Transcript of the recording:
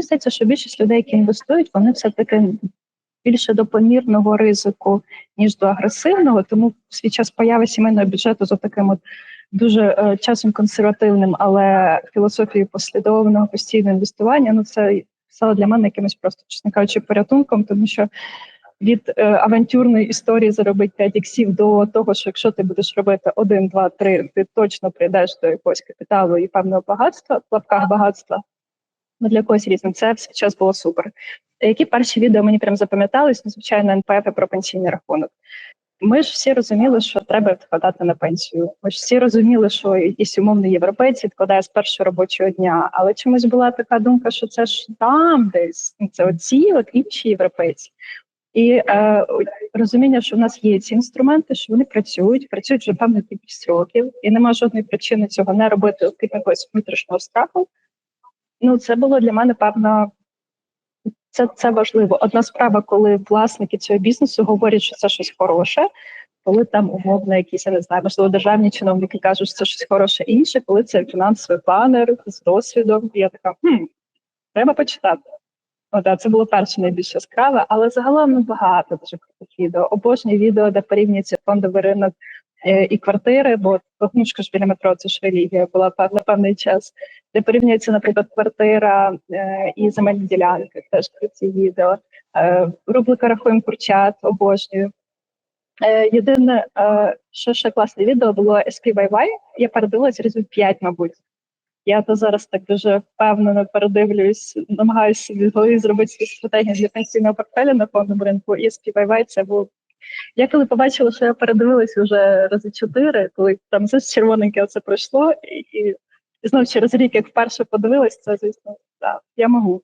мені здається, що більшість людей, які інвестують, вони все таки більше до помірного ризику, ніж до агресивного. Тому в свій час появи сімейного бюджету за таким от дуже е, часом консервативним, але філософією послідовного постійного інвестування. Ну це стало для мене якимось просто, чесно кажучи, порятунком, тому що від е, авантюрної історії заробити 5 іксів до того, що якщо ти будеш робити 1, 2, 3, ти точно прийдеш до якогось капіталу і певного багатства, в лапках багатства. Ну, для когось різним. Це в свій час було супер. Які перші відео мені прям запам'ятались? Ну, звичайно, НПФ про пенсійний рахунок. Ми ж всі розуміли, що треба відкладати на пенсію. Ми ж всі розуміли, що якийсь умовний європейць відкладає з першого робочого дня, але чомусь була така думка, що це ж там десь ну, це оці от інші європейці. І е, розуміння, що в нас є ці інструменти, що вони працюють, працюють вже певну кількість років, і немає жодної причини цього не робити, окрім якогось внутрішнього страху. Ну, це було для мене певно. Це це важливо. Одна справа, коли власники цього бізнесу говорять, що це щось хороше, коли там умовно якісь я не знаю, можливо, державні чиновники кажуть, що це щось хороше інше, коли це фінансовий планер з досвідом. Я така хм, треба почитати. О, да, це було перше найбільш яскраве, але загалом ну, багато дуже крутих відео. Обожнюю відео, де порівнюється фондовий ринок і квартири, бо вогнушка ж біля метро це ж релігія була на певний час, де порівнюється, наприклад, квартира е, і земельні ділянки, теж круті відео. Е, рубрика рахуємо курчат, обожнюю. Е, єдине, е, що ще класне відео було SPYY, я передивилась разів 5, мабуть. Я то зараз так дуже впевнено передивлююсь, намагаюся зробити свою стратегію для пенсійного портфеля на фондовому ринку. І SPYY це був. Я коли побачила, що я передивилась вже рази чотири, коли там все червоненьке оце пройшло, і, і, знов через рік, як вперше подивилась, це звісно, так, я можу.